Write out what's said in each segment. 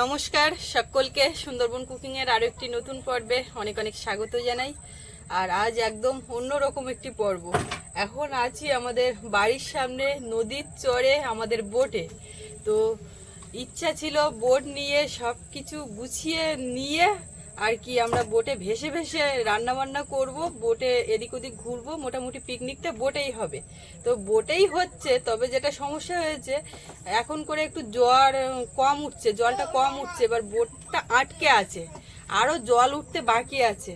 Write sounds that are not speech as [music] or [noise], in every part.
নমস্কার, সকলকে সুন্দরবন কুকিং এর আরও একটি নতুন পর্বে অনেক অনেক স্বাগত জানাই। আর আজ একদম অন্যরকম একটি পর্ব। এখন আছি আমাদের বাড়ির সামনে নদীর চরে আমাদের বোটে তো ইচ্ছা ছিল বোট নিয়ে সব কিছু গুছিয়ে নিয়ে আর কি আমরা বোটে ভেসে ভেসে রান্না বান্না করব, বোটে এদিক ওদিক ঘুরবো, মোটামুটি পিকনিকটা বোটেই হবে তো বোটেই হচ্ছে, তবে যেটা সমস্যা হয়েছে, এখন করে একটু জল কম উঠছে, জলটা কম উঠছে, এবার বোটটা আটকে আছে আরও জল উঠতে বাকি আছে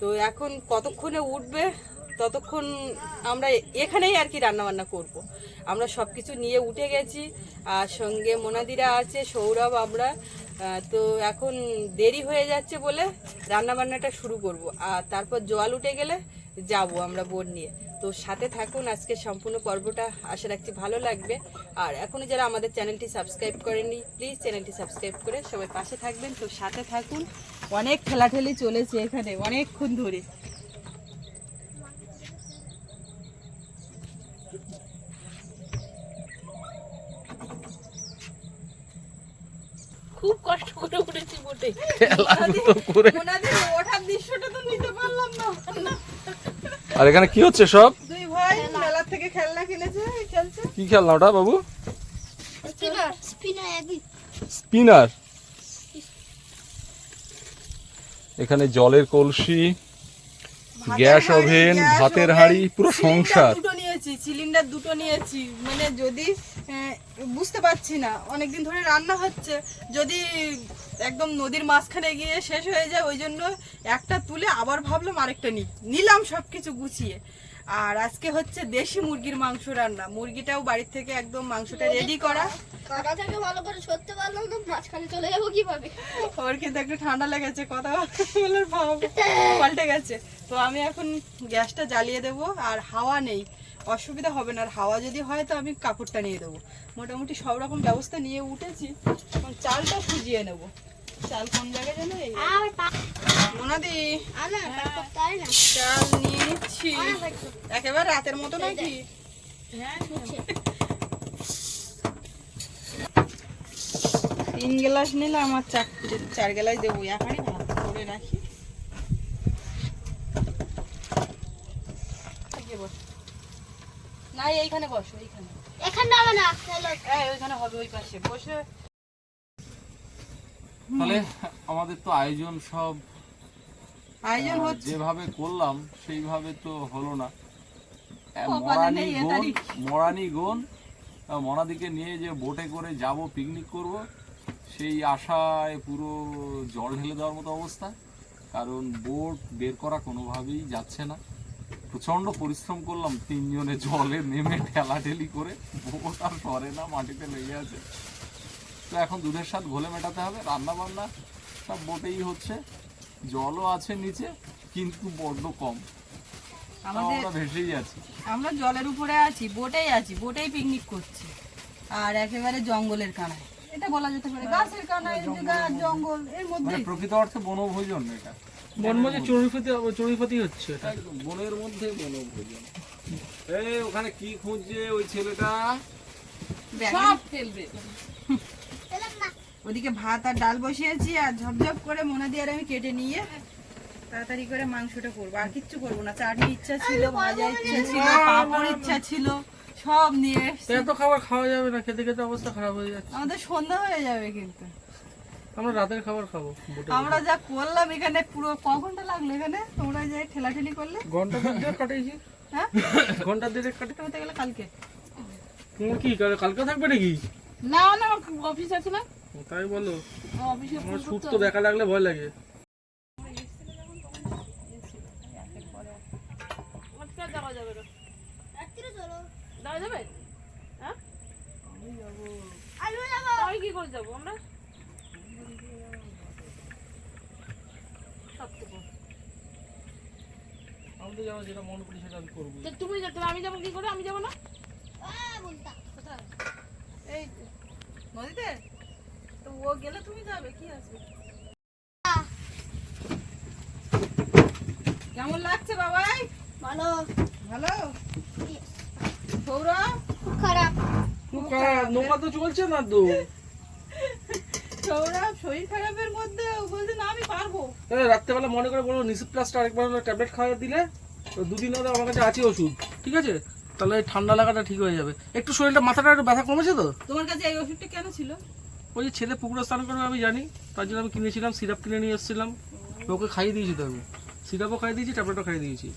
তো এখন কতক্ষণে উঠবে, ততক্ষণ আমরা এখানেই আর কি রান্না বান্না করব। আমরা সব কিছু নিয়ে উঠে গেছি, আর সঙ্গে মোনাদিরা আছে, সৌরভ আমরা তো এখন দেরি হয়ে যাচ্ছে বলে রান্না বান্নাটা শুরু করব। আর তারপর জল উঠে গেলে যাব আমরা বোট নিয়ে। তো সাথে থাকুন, আজকে সম্পূর্ণ পর্বটা আশা রাখছি ভালো লাগবে। আর এখনও যারা আমাদের চ্যানেলটি সাবস্ক্রাইব করেননি প্লিজ চ্যানেলটি সাবস্ক্রাইব করে সবাই পাশে থাকবেন। তো সাথে থাকুন, অনেক ঠেলাঠেলি চলেছে এখানে, অনেকক্ষণ ধরে। খুব কষ্ট করে উঠেছি বোটে। করে। ওঠার দৃশ্যটা তো নিতে পারলাম না। আর এখানে কি হচ্ছে সব? দুই ভাই মেলা থেকে খেলনা কিনেছে খেলছে। কি খেলনা ওটা বাবু? Spinner spinner spinner. এখানে জলের কলসি। গ্যাস ওভেন ভাতের হাঁড়ি পুরো সংসার। দুটো নিয়েছি সিলিন্ডার দুটো নিয়েছি। মানে যদি বুঝতে পারছি না অনেকদিন ধরে রান্না হচ্ছে যদি একদম নদীর মাঝখানে গিয়ে শেষ হয়ে যায় ওই জন্য একটা তুলে আবার ভাবলাম আরেকটা নিই। নিলাম সব কিছু গুছিয়ে। আর আজকে হচ্ছে দেশি মুরগির মাংস রান্না। মুরগিটাও বাড়ির থেকে একদম মাংসটা রেডি করা। ভালো করে সরতে পারলাম না মাঝখানে চলে যাব কীভাবে? ওর কিন্তু একটু ঠান্ডা লেগেছে কথা বলার ভাব পাল্টে গেছে। তো আমি এখন গ্যাসটা জ্বালিয়ে দেবো আর হাওয়া নেই। অসুবিধা হবে না আর হাওয়া যদি হয় তো আমি কাপড়টা নিয়ে দেবো। মোটামুটি সব রকম ব্যবস্থা নিয়ে উঠেছি এখন চালটা ফুজিয়ে নেব। চাল কোন জায়গায় জানো মোনাদি। হয়। চাল নিয়ে নিচ্ছি। একেবারে রাতের মতো নাকি? তিন গ্লাস নিলে আমার চার চার গ্লাস দেবো। এখানে ভাত করে রাখি। না এইখানে বসো এইখানে। এখানে হবে না ওইখানে হবে ওই পাশে। বসে তাহলে আমাদের তো আয়োজন সব আয়োজন হচ্ছে। যেভাবে করলাম সেইভাবে তো হলো না। মরানি গোন। মরানি গোন আহ, মনাদিকে নিয়ে যে বোটে করে যাব পিকনিক করব সেই আশায় পুরো জল ঢেলে দেওয়ার মতো অবস্থা। কারণ বোট বের করা কোনোভাবেই যাচ্ছে না। প্রচণ্ড পরিশ্রম করলাম তিনজনে জলে নেমে ঠেলাঠেলি করে। বোট আর সরে না মাটিতে লেগে আছে। তো এখন দুধের স্বাদ ঘোলে মেটাতে হবে রান্না বান্না সব বোটেই হচ্ছে। জলও আছে নিচে কিন্তু বড্ড কম। আমাদের ভেসেই আছি। আমরা জলের উপরে আছি বোটেই আছি বোটেই পিকনিক করছি। আর একেবারে জঙ্গলের কানায়। এটা বলা যেতে পারে গাছের কানায় যে গাছ জঙ্গল এর মানে মধ্যে প্রকৃত অর্থে বনভোজন এটা। বনমজে চড়ুইপতি চড়ুইপতি হচ্ছে এটা। বনের মধ্যে বনভোজন। এই ওখানে কি খুঁজছে ওই ছেলেটা? সব ফেলবে ওদিকে ভাত আর ডাল বসিয়েছি আর ঝপঝপ করে মনে দিয়ে আর আমি কেটে নিয়ে তাড়াতাড়ি করে মাংসটা করব। আর কিচ্ছু করব না। চাটনি ইচ্ছা ছিল ভাজা ইচ্ছা ছিল পাঁপড় ইচ্ছা ছিল সব নিয়ে এত খাবার খাওয়া যাবে না খেতে খেতে অবস্থা খারাপ হয়ে যাচ্ছে। আমাদের সন্ধ্যা হয়ে যাবে কিন্তু। আমরা রাতের খাবার খাব আমরা যা করলাম এখানে পুরো ক ঘণ্টা লাগল এখানে? তোমরা যে ঠেলাঠেলি করলে? ঘণ্টা হ্যাঁ? ঘণ্টা দেড়েক কাটে হতে গেলে কালকে। তোমার কি কালকে থাকবে নাকি? না না অফিস আছে না। তাই বলো। আমার শুট তো দেখা লাগলে ভয় লাগে। হ্যাঁ কি করে যাব আমরা আমি যাব যেটা মন করি সেটা আমি করব। তুমি যাবে আমি যাব কি করে আমি যাব না? কোথায় এই নদীতে? তো ও গেলে তুমি যাবে কি আসবে কেমন লাগছে বাবাই? ভালো। ভালো? সৌরভ? খারাপ। খুব খারাপ। নৌকা তো চলছে না তো? সৌরভ শরীর খারাপের মধ্যে বলছে না আমি পারব। রাত্রেবেলা মনে করে বলব নিসিপ প্লাসটা আরেকবার ট্যাবলেট খাওয়া দিলে তো দুদিন হলে আমার কাছে আছে ওষুধ ঠিক আছে? তাহলে ঠান্ডা লাগাটা ঠিক হয়ে যাবে। একটু শরীরটা মাথাটা একটু ব্যথা কমেছে তো? তোমার কাছে এই ওষুধটা কেন ছিল? ওই যে ছেলে পুকুরে স্নান করবে আমি জানি তার জন্য আমি কিনেছিলাম সিরাপ কিনে নিয়ে এসেছিলাম। ওকে খাইয়ে দিয়েছি তো আমি। সিরাপও খাইয়ে দিয়েছি ট্যাবলেটও খাইয়ে দিয়েছি।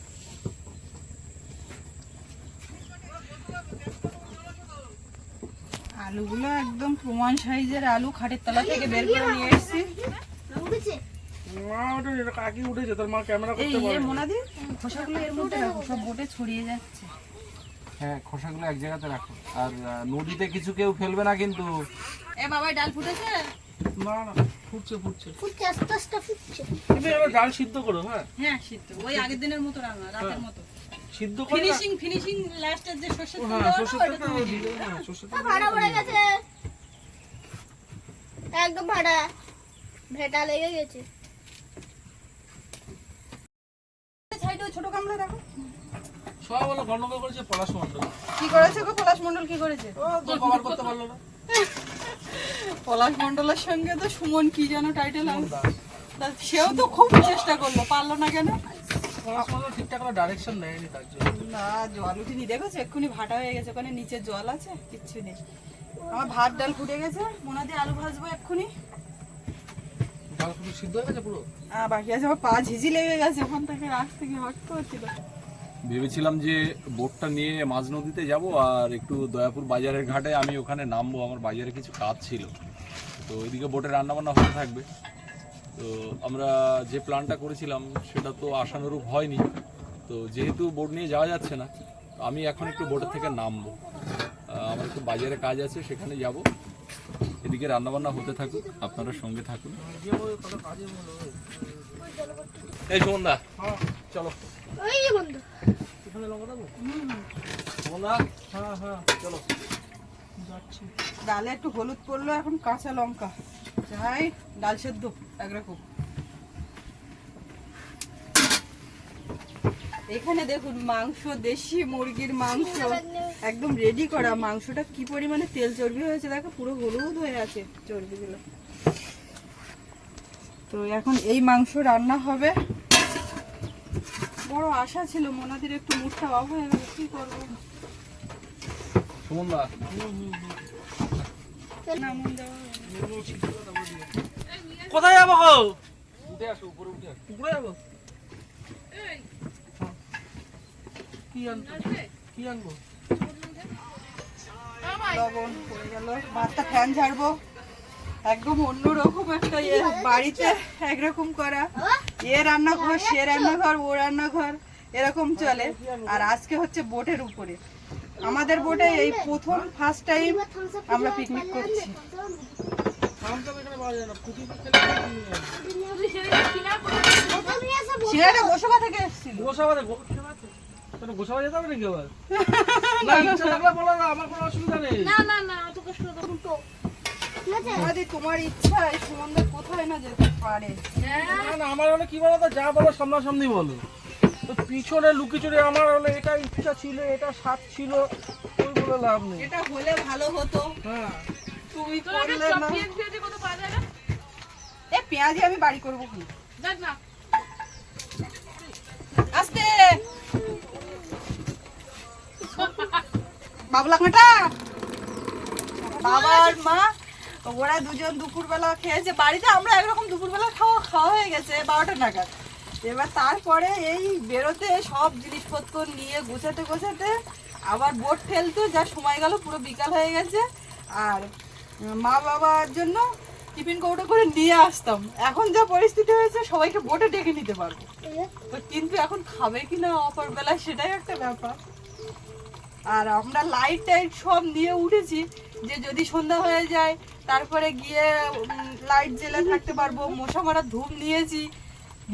আলুগুলো একদম প্রমাণ সাইজের আলু খাটের তলা থেকে বের করে নিয়ে এসেছি। মা ওটা এটা কাকি উঠেছে তোর মা ক্যামেরা করতে খোসাগুলো এর মধ্যে রাখো সব বোটে ছড়িয়ে যাচ্ছে। হ্যাঁ খোসাগুলো এক জায়গাতে রাখো। আর নদীতে কিছু কেউ ফেলবে না কিন্তু। এ বাবা ডাল ফুটেছে? না না ফুটছে ফুটছে। ফুটছে আস্তে আস্তে ফুটছে। কিন্তু এবার ডাল সিদ্ধ করো হ্যাঁ? হ্যাঁ সিদ্ধ। ওই আগের দিনের মতো রান্না রাতের মতো। সিদ্ধ করে ফিনিশিং ফিনিশিং লাস্টের যে সর্ষের তেল দেওয়া না, সর্ষের ওটা তুমি দিলে সর্ষের তেল ভাড়া পড়ে গেছে। একদম ভাড়া। ভেটা লেগে গেছে। সাইডে ছোট গামলা রাখো সব হলো গন্ডগোল করেছে পলাশ মন্ডল কি করেছে গো? পলাশ মন্ডল কি করেছে? ও তো কভার করতে পারল না। [laughs] পলাশ মন্ডলের সঙ্গে তো সুমন কি যেন টাইটেল সেও তো খুব চেষ্টা করল পারল না কেন? ঠিকঠাক ডাইরেকশন নেয়নি তার জন্য। না জল উঠিনি দেখেছ? এক্ষুনি ভাটা হয়ে গেছে ওখানে নিচে জল আছে কিচ্ছু নেই। আমার ভাত ডাল ফুটে গেছে মোনা দিয়ে আলু ভাজবো এক্ষুনি। ডাল পুরো সিদ্ধ হয়ে গেছে পুরো? আর বাকি আছে আমার পা ঝিঝি লেগে গেছে ওখান থেকে রাস থেকে হাঁটতে হচ্ছিল। ভেবেছিলাম যে বোটটা নিয়ে মাঝ নদীতে যাব আর একটু দয়াপুর বাজারের ঘাটে আমি ওখানে নামবো আমার বাজারে কিছু কাজ ছিল। তো ওইদিকে বোটে রান্নাবান্না হতে থাকবে। তো আমরা যে প্ল্যানটা করেছিলাম সেটা তো আশানুরূপ হয়নি। তো যেহেতু বোট নিয়ে যাওয়া যাচ্ছে না আমি এখন একটু বোটের থেকে নামবো। আমার একটু বাজারে কাজ আছে সেখানে যাব। এদিকে রান্নাবান্না হতে থাকুক আপনারা সঙ্গে থাকুন। এই সুমনদা হ্যাঁ। চলো। ওই বন্ধু। এখানে লঙ্কা দেবো সুমনদা হ্যাঁ হ্যাঁ চলো। যাচ্ছি। ডালে একটু হলুদ পড়ল এখন কাঁচা লঙ্কা। যাই ডাল সেদ্ধ একরকম এখানে দেখুন মাংস দেশি মুরগির মাংস। একদম রেডি করা মাংসটা। কি পরিমাণে তেল চর্বি হয়েছে দেখো পুরো হলুদ হয়ে আছে চর্বিগুলো। তো এখন এই মাংস রান্না হবে। বড় আশা ছিল মোনাদির একটু মুখটা অফ হয়ে গেল কি করব। কোথায় যাব গো? উঠে আসো উপরে উঠে আসো। যাব। কি আনতো কি আনব? লবণ পড়ে গেল। ভাতটা ফ্যান ঝাড়বো। একদম অন্যরকম একটা ইয়ে বাড়িতে একরকম করা। এ রান্নাঘর সে রান্নাঘর ও রান্নাঘর এরকম চলে। আর আজকে হচ্ছে বোটের উপরে। আমাদের বোটে এই প্রথম ফার্স্ট টাইম আমরা পিকনিক করছি। না সিঙ্গাটা গোসবা থেকে এসেছিল। গোসাবাদে তাহলে গোসাবা যেতে হবে নাকি আবার না ইচ্ছা থাকলে বলো না আমার কোনো অসুবিধা নেই। না না না অত কষ্ট তো উল্টো ঠিক আছে? আমাদের তোমার ইচ্ছা এই সুমন্দর কোথায় না যেতে পারে? না না আমার হলে কি বলো তো যা বলো সামনাসামনি বলো। তো পিছনে লুকিচুরি আমার হলে এটা ইচ্ছা ছিল এটা স্বাদ ছিল ওই বলে লাভ নেই। এটা হলে ভালো হতো। হ্যাঁ। তুমি করলে না। এ পেঁয়াজি আমি বাড়ি করব কি? আস্তে! বাবলা কাঁটা বাবা আর মা ওরা দুজন দুপুরবেলা খেয়েছে। বাড়িতে আমরা একরকম দুপুরবেলা খাওয়া খাওয়া হয়ে গেছে, বারোটা নাগাদ। এবার তারপরে এই বেরোতে সব জিনিসপত্র নিয়ে গোছাতে গোছাতে আবার বোট ফেলতে যা সময় গেল, পুরো বিকাল হয়ে গেছে। আর মা বাবার জন্য টিফিন কৌটো করে নিয়ে আসতাম। এখন যা পরিস্থিতি হয়েছে, সবাইকে বোটে ডেকে নিতে পারব। তো কিন্তু এখন খাবে কি না অপর বেলায় সেটাই একটা ব্যাপার। আর আমরা লাইট টাইট সব নিয়ে উঠেছি যে যদি সন্ধ্যা হয়ে যায় তারপরে গিয়ে লাইট জেলে থাকতে পারব। মশা মারার ধূপ নিয়েছি।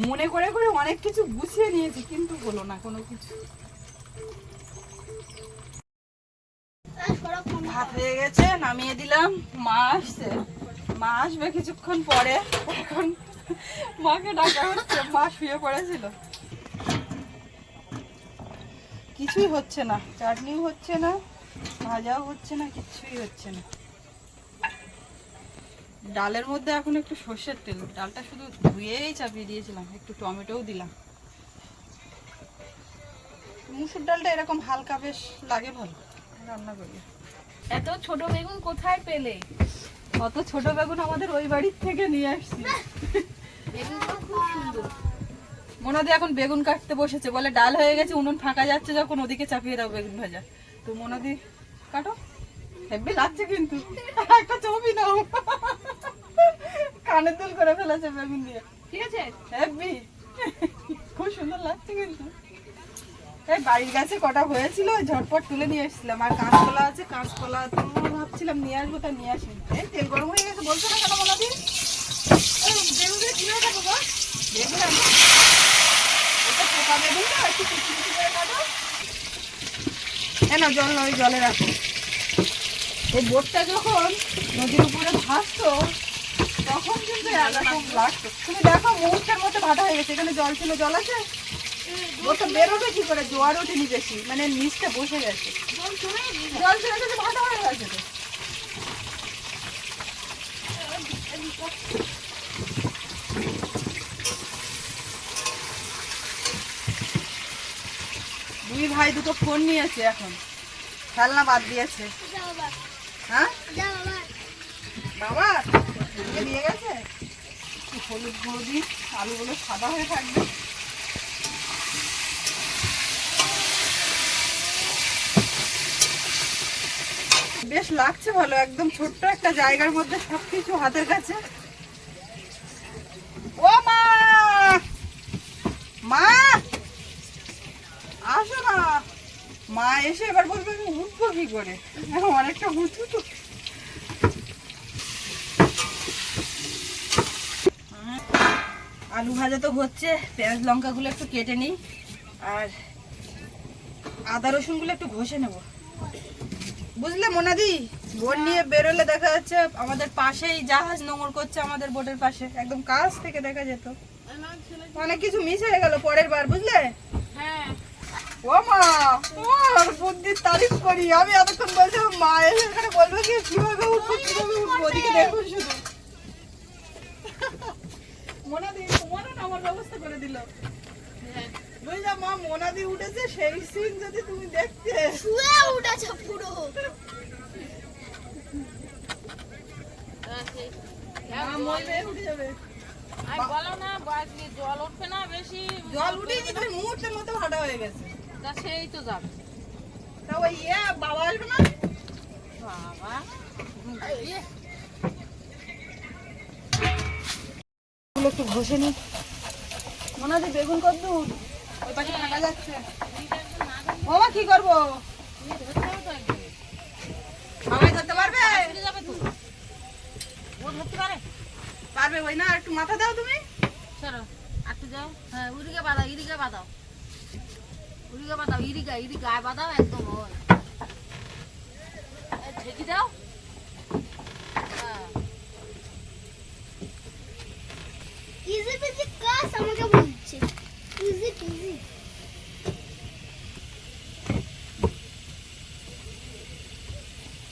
মনে করে করে অনেক কিছু গুছিয়ে নিয়েছি, কিন্তু হলো না কোনো কিছু। ভাত হয়ে গেছে, নামিয়ে দিলাম। মা আসছে। মা আসবে কিছুক্ষণ পরে। এখন মাকে ডাকা হচ্ছে। মা শুয়ে পড়েছিল। কিছুই হচ্ছে না। চাটনিও হচ্ছে না, ভাজাও হচ্ছে না কিছুই হচ্ছে না। ডালের মধ্যে এখন একটু সর্ষের তেল। ডালটা শুধু ধুয়েই চাপিয়ে দিয়েছিলাম একটু টমেটোও দিলাম। মুসুর ডালটা এরকম হালকা বেশ লাগে ভালো। রান্না করি। এত ছোট বেগুন কোথায় পেলে? অত ছোট বেগুন আমাদের ওই বাড়ির থেকে নিয়ে আসছি। মোনাদি এখন বেগুন কাটতে বসেছে বলে ডাল হয়ে গেছে উনুন ফাঁকা যাচ্ছে যখন ওদিকে চাপিয়ে দাও বেগুন ভাজা। তো মোনাদি কাটো। হেব্বি লাগছে কিন্তু। একটা ছবি নাও। কানে দুল করে ফেলেছে বেগুন দিয়ে। ঠিক আছে? হেব্বি। খুব সুন্দর লাগছে কিন্তু। এই বাড়ির গাছে কটা হয়েছিল ওই ঝটপট তুলে নিয়ে এসেছিলাম। আর কাঁচকলা আছে কাঁচকলা তো ভাবছিলাম নিয়ে আসব তা নিয়ে আসি এই তেল গরম হয়ে গেছে বলছো না কেন মোনাদি এই বেগুনগুলো কীভাবে কাটবো গো? বেগুন আমি ওটা পোকা বেগুন তো একটু কুচি কুচি করে কাটো। না জল নয় জলে রাখো। এই বোটটা যখন নদীর উপরে ভাসতো এরকম তুমি দেখো মুহূর্তের মধ্যে ভাটা হয়ে গেছে। এখানে জল ছিল জল আছে? বোটটা বেরোবে কি করে? জোয়ার ওঠেনি বেশি। মানে নিচটা বসে গেছে। জল চলে গেছে ভাটা হয়ে গেছে তো। দুই ভাই দুটো ফোন নিয়েছে এখন। খেলনা বাদ দিয়েছে। হ্যাঁ? বাবা। নিয়ে গেছে? হলুদ গুঁড়ো দিই আলুগুলো সাদা হয়ে থাকবে বেশ লাগছে ভালো একদম ছোট্ট একটা জায়গার মধ্যে সবকিছু হাতের কাছে ও মা মা আসো না মা এসে এবার বলবে আমি উঠবো কি করে অনেকটা উঁচু তো আলু ভাজা তো হচ্ছে, পেঁয়াজ লঙ্কাগুলো একটু কেটে নিই, আর আদা রসুনগুলো একটু ঘষে নেব। বুঝলে মোনাদি? বোট নিয়ে বেরোলে দেখা যাচ্ছে আমাদের পাশেই জাহাজ নোংর করছে আমাদের বোটের পাশে। একদম কাছ থেকে দেখা যেত। অনেক কিছু মিস হয়ে গেল পরের বার, বুঝলে? ও মা বুদ্ধির তারিফ করি। আমি মা এসে এখানে বলবে উঠবো উঠবো? আমার ব্যবস্থা করে দিল। বুঝলা মা মোনাদি উঠেছে সেই সিন যদি তুমি দেখতে। শুয়ে উঠেছে পুরো। মা মরবে উঠে যাবে। আমি বলো না বাকি জল উঠবে না বেশি? জল উঠেই তুমি মুহূর্তের মতো ভাটা হয়ে গেছে। তা সেই তো যাবে। তা ওই ইয়ে বাবা আসবে না? বাবা? একটু ঘষে নি। মোনাদি বেগুন কত দূর ওই পাশে থাকা যাচ্ছে। মামা কি করব? মামাই ধরতে পারবে? যাবে তো ও ধরতে পারে? পারবে ওই না একটু মাথা দাও তুমি। চলো আটকে যাও। হ্যাঁ উড়িকে বাঁধাও ইরিকে বাঁধাও। উড়িকে বাঁধাও ইরিকা ইরি গায়ে বাঁধাও একদম ঠেকি দাও হ্যাঁ ইজি পিজি কাজ আমাকে বলছে ইজি পিজি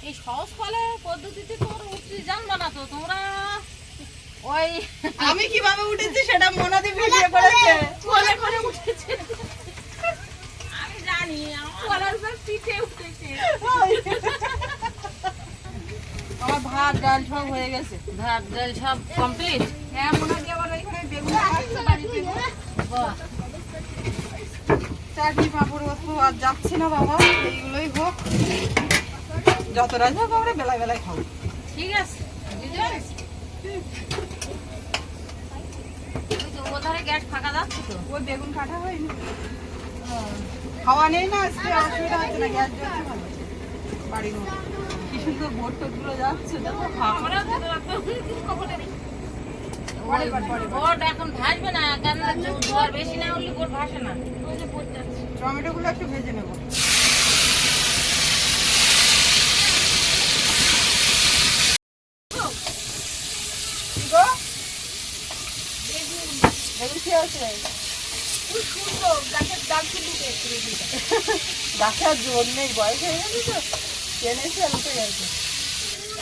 এই সহজ ফলে পদ্ধতিতে তোমরা উঠতে জানবা না তো তোমরা ওই আমি কীভাবে উঠেছি সেটা মোনাদি ভিডিও করেছে। কোলে করে উঠেছে। আমি জানি আমার গলার পিঠে উঠেছে। আমার ভাত ডাল সব হয়ে গেছে। ভাত ডাল সব কমপ্লিট হ্যাঁ মোনাদি আবার ওইখানে বেগুন চাটনি পাঁপড় অত আর যাচ্ছে না বাবা এইগুলোই হোক। যত রাজ হোক আমরা বেলায় বেলায় খাব। ঠিক আছে ওই তো গ্যাস ফাঁকা যাচ্ছে তো। ওই বেগুন কাটা হয়নি। খাওয়া নেই না আজকে অসুবিধা হচ্ছে না গ্যাস জ্বলছে ভালো। বাড়ির কি সুন্দর বোট টোটগুলো যাচ্ছে দেখো। এখন ভাসবে না কেন জোয়ার বেশি না হলে গোট ভাসে না ওই যে পড়ে যাচ্ছে টমেটো গুলো একটু ভেজে নেব। গাছে আর জোর নেই, বয়স হয়ে গেছে তো। টেনেছে উঠে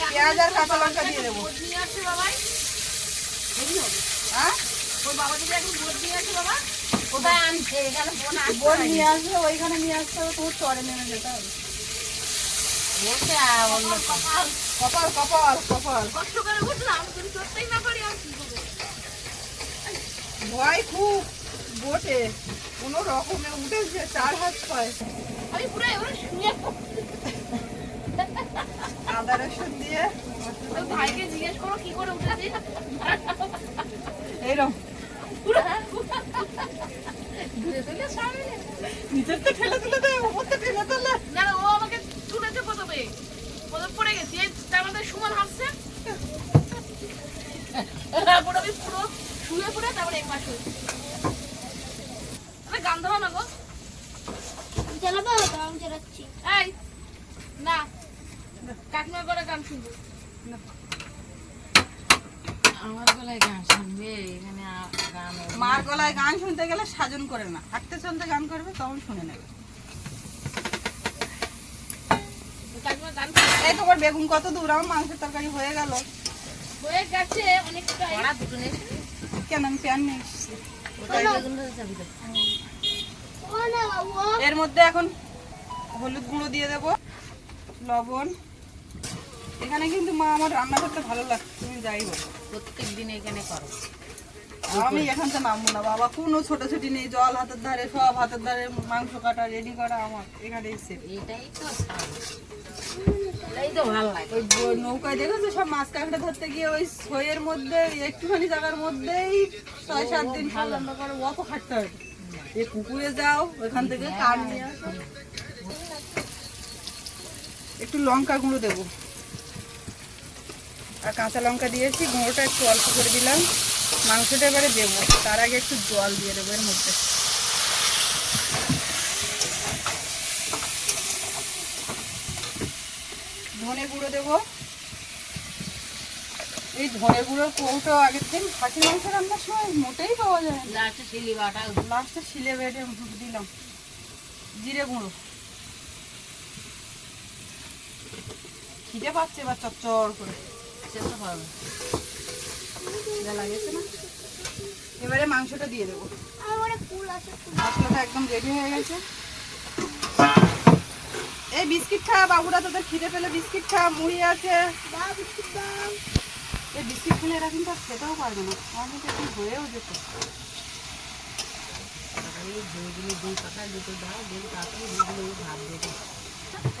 পেঁয়াজ আর কাঁচা লঙ্কা দিয়ে দেবো। নিয়ে আসছে বাবাই কষ্ট করে যদি চড়তেই না পারি আর ভয় খুব, বোটে। কোনো রকমে উঠেছে, চার হাত পায়। আমি পুরো এবার শুয়ে আদা রসুন দিয়ে। ভাইকে জিজ্ঞেস করো কি করে উঠেছি? এইরকম নিচের তো ঠেলে তুলে দেয় ওপর তো ঠেলে তুলে। না না, ও আমাকে তুলেছে প্রথমে। প্রথম পড়ে গেছি এই তার মধ্যে সুমন হাসছে। তারপর আমি পুরো শুয়ে পড়ে তারপরে এক মাস হয়েছে। গান ধরো না গো। চালাবো? আমি চালাচ্ছি। কাকিমা করে গান শুনব। আমার গলায় গান শুনবে এখানে গান মার গলায় গান শুনতে গেলে সাজন করে না। হাঁটতে চলতে গান করবে তখন শুনে নেবে। এই তোমার বেগুন কত দূর? আমার মাংসের তরকারি হয়ে গেল। হয়ে গেছে অনেকটা কেন? আমি প্যান নিয়ে এসেছি। এর মধ্যে এখন হলুদ গুঁড়ো দিয়ে দেবো লবণ এখানে কিন্তু মা আমার রান্না করতে ভালো লাগছে তুমি যাই বলো। প্রত্যেক দিন এখানে করো। আমি এখান থেকে নামবো না বাবা কোনো ছোটাছুটি নেই জল হাতের ধারে সব হাতের ধারে মাংস কাটা রেডি করা আমার এখানে এসে এটাই তো ওই নৌকায় দেখেছ সব মাছ কাঁকড়া ধরতে গিয়ে ওই সইয়ের মধ্যে একটুখানি জায়গার মধ্যেই ছয় সাত দিন রান্না করে অত খাটতে হয়। এই পুকুরে যাও ওইখান থেকে কাঠ নিয়ে আসো। একটু লঙ্কা গুঁড়ো দেবো। আর কাঁচা লঙ্কা দিয়েছি গুঁড়োটা একটু অল্প করে দিলাম। মাংসটা এবারে দেবো তার আগে একটু জল দিয়ে দেবো এর মধ্যে। ধনে গুঁড়ো দেবো। এই ধনে গুঁড়োর কৌটো আগের দিন খাসির মাংস রান্নার সময় মোটেই পাওয়া যায় না। লাস্টে শিলি বাটা। লাস্টে শিলে বেটে দিলাম। জিরে গুঁড়ো। খিদে পাচ্ছে এবার চচ্চর করে। সেদ্ধ হবে। না? এবারে মাংসটা দিয়ে দেবো। আমার একটা ফুল আছে মশলাটা একদম রেডি হয়ে গেছে। এই বিস্কিট খা বাবুরা তোদের খিদে পেলে বিস্কিট খা মুড়ি আছে। দাও বিস্কুট দাও। এই বিস্কিট খেলে এরা কিন্তু আর খেতেও পারবে না। আমার কিন্তু একটু হয়েও যেত।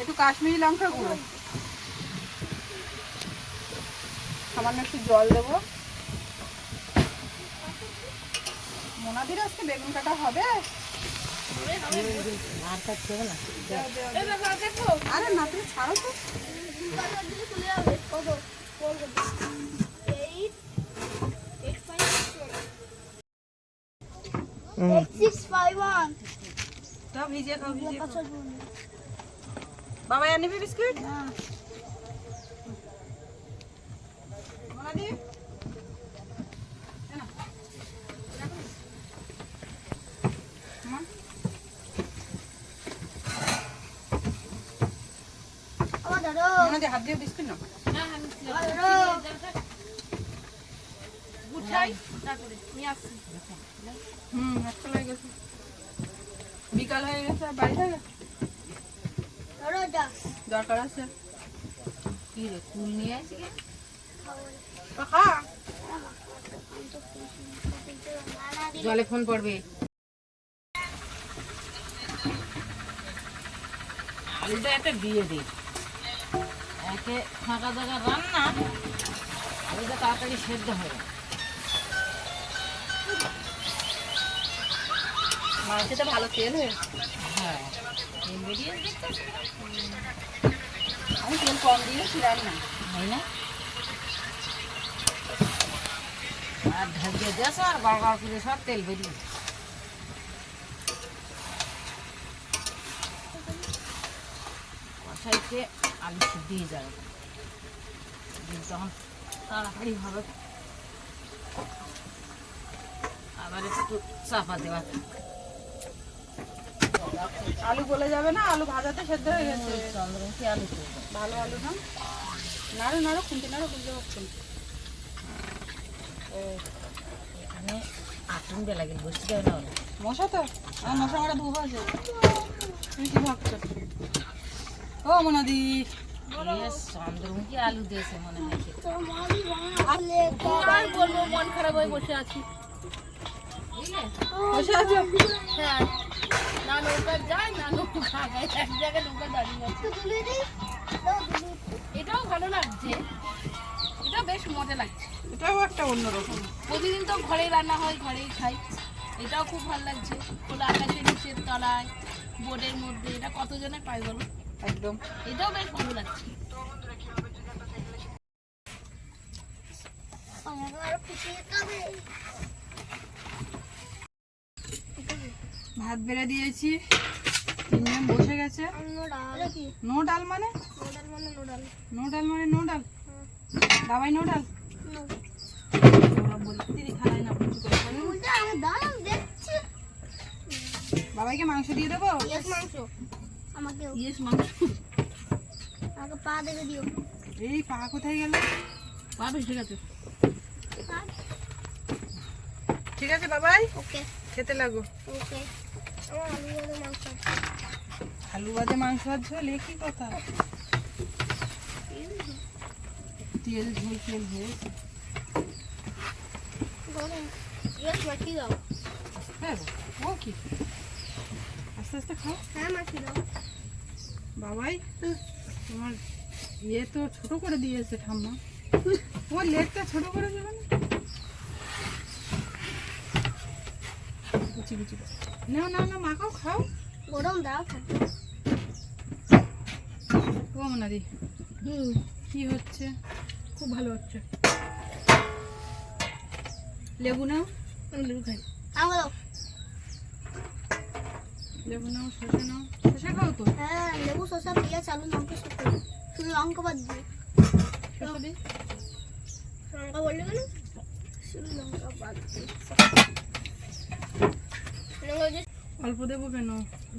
একটু কাশ্মীরি লঙ্কা গুঁড়ো। সামান্য একটু জল দেবো। মোনাদির আজকে বেগুন কাটা হবে? আর না তুমি ছাড়ো তো। বাজার দিকে চলে হাত দিয়ে বিস্কিট হুম চলে গেছে। বিকাল হয়ে গেছে বাড়ি থেকে দরকার আছে? কি রে কুল নিয়ে আসি জলে ফোন পড়বে। আলুটা একটা দিয়ে দিই একে ফাঁকা জায়গা রান্না আলুটা তাড়াতাড়ি সেদ্ধ মাংসটা ভালো তেল হয়েছে হ্যাঁ ইনগ্রেডিয়েন্ট দেখতে আমি তেল কম দিয়েছি রান্না হয় না? আর ঢাকিয়ে দেশ আর গড়গড় করে সব তেল বেরিয়ে কষাইতে আলু যাবে দিয়ে তাড়াতাড়ি হবে আবার একটু চাপা দেওয়া আলু গলে যাবে না আলু ভাজাতে সেদ্ধ। হয়ে গেছে আলু ভালো আলু না? নাড়ো নাড়ো খুনতে নাড়ো পারছেন এখানে আটুন বেলা গেল বসতে যাবে না? মশা তো? আমার মশা মারা ধুবো আছে তুমি কি ভাবছ? ও মনাদি। চন্দ্রমুখী আলু দিয়েছে মনে হয় খেতে। তোর মামি বানালে আর বলব মন খারাপ হয়ে বসে আছি। বসে আছো? হ্যাঁ। না নৌকা যায় না নৌকা এক জায়গায় নৌকা দাঁড়িয়ে এটাও ভালো লাগছে। বেশ মজা লাগছে। এটাও একটা অন্যরকম। প্রতিদিন তো ঘরেই রান্না হয় ঘরেই খাই। এটাও খুব ভালো লাগছে। খোলা আকাশের নিচের তলায় বোর্ডের মধ্যে এটা কতজনে পাই বলো? একদম। এটাও বেশ ভালো লাগছে। ভাত বেড়ে দিয়েছি। তিনজন বসে গেছে। নো ডাল। মানে নোডাল মানে? নোডাল নো ডাল মানে নো ডাল। নো ডাল মানে নো কিছু খাবে না। বাবাইকে মাংস দিয়ে দেবো? মাংস। আমাকে ইয়েস মাংস। আমাকে পা দেখে দিও। এই পা কোথায় গেল? পা ভেসে গেছে। ঠিক আছে বাবাই? ওকে। খেতে লাগো। ওকে। আলু আলু মাংস আছে। ঝোল এ কি কথা? তেল ঝোল তেল হয়েছে হ্যাঁ আস্তে আস্তে খাও। হ্যাঁ মাখি দাও। বাবাই তোমার ইয়ে তো ছোট করে দিয়েছে ঠাম্মা। তোমার ছোট করে দেবে না? কুচি কুচি নাও না না মাখাও খাও। গরম দাও হুম। কি হচ্ছে? খুব ভালো হচ্ছে। লেবু নাও। লেবু খাই। লেবু নাও শসা নাও। শসা খাও তো? হ্যাঁ লেবু শসা পেঁয়াজ আলু লঙ্কা সব শুধু লঙ্কা বাদ দিয়ে। শসা দিই লঙ্কা বললে কেন? শুধু লঙ্কা বাদ অল্প দেবো কেন?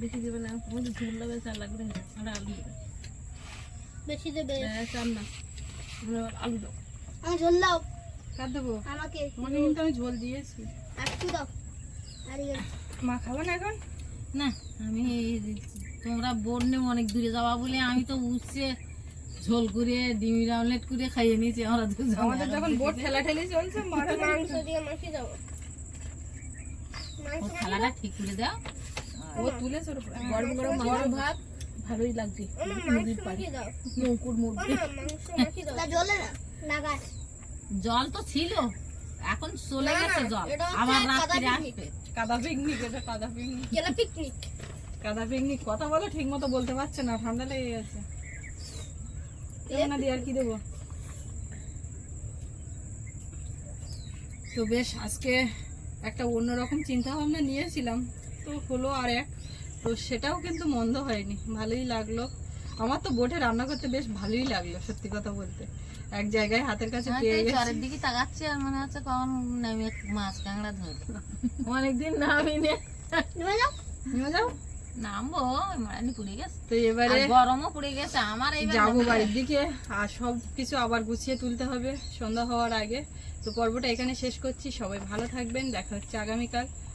বেশি দেবে না। ঝুল দেবে চাল লাগবে। আর আলু বেশি দেবে। চাল না। আলু দাও আমি ঝোল দাও। কার দেবো? আমাকে। তোমাকে কিন্তু আমি ঝোল দিয়েছি। একটু দাও। ইয়ে, মা খাব না এখন? না আমি তোমরা বন্যে অনেক দূরে যাওয়া বলে আমি তো উঠছে ঝোল করে ডিমির আমলেট করে খাইয়ে নিয়েছি আমরা দুজন আমাদের যখন বোট ঠেলা ঠেলি চলছে মারা মাংস দিয়ে মাখি দাও। ও থালাটা ঠিক করে দাও। ও তুলেছে ওর উপরে। গরম গরম ভাত। ভালোই লাগছে। নদীর পাড়ে। নৌকুর মধ্যে। জল তো ছিল। এখন চলে গেছে জল। আবার রাত্রে আসবে। কাদা পিকনিক এটা কাদা পিকনিক। গেলা পিকনিক। কাদা পিকনিক কথা বলো ঠিক মতো বলতে পারছে না ঠান্ডা লেগে গেছে। না দিয়ে আর কি দেবো? তো বেশ আজকে একটা অন্যরকম চিন্তা ভাবনা নিয়েছিলাম। তো হলো আর এক। তো সেটাও কিন্তু মন্দ হয়নি ভালোই লাগল। আমার তো বোটে রান্না করতে বেশ ভালোই লাগল সত্যি কথা বলতে। এক জায়গায় হাতের কাছে পেয়ে গেছি। চরের দিকে তাকাচ্ছি আর মনে হচ্ছে কখন নেমে মাছ কাঁকড়া ধরবো। অনেকদিন না আমি নে নেমে যাও। নিয়ে যাও। নামবো মারানি পুড়ে গেছে। তো এবারে গরমও পুড়ে গেছে আমার যাব বাড়ির দিকে আর সব কিছু আবার গুছিয়ে তুলতে হবে সন্ধ্যা হওয়ার আগে। তো পর্বটা এখানে শেষ করছি সবাই ভালো থাকবেন দেখা হচ্ছে আগামীকাল।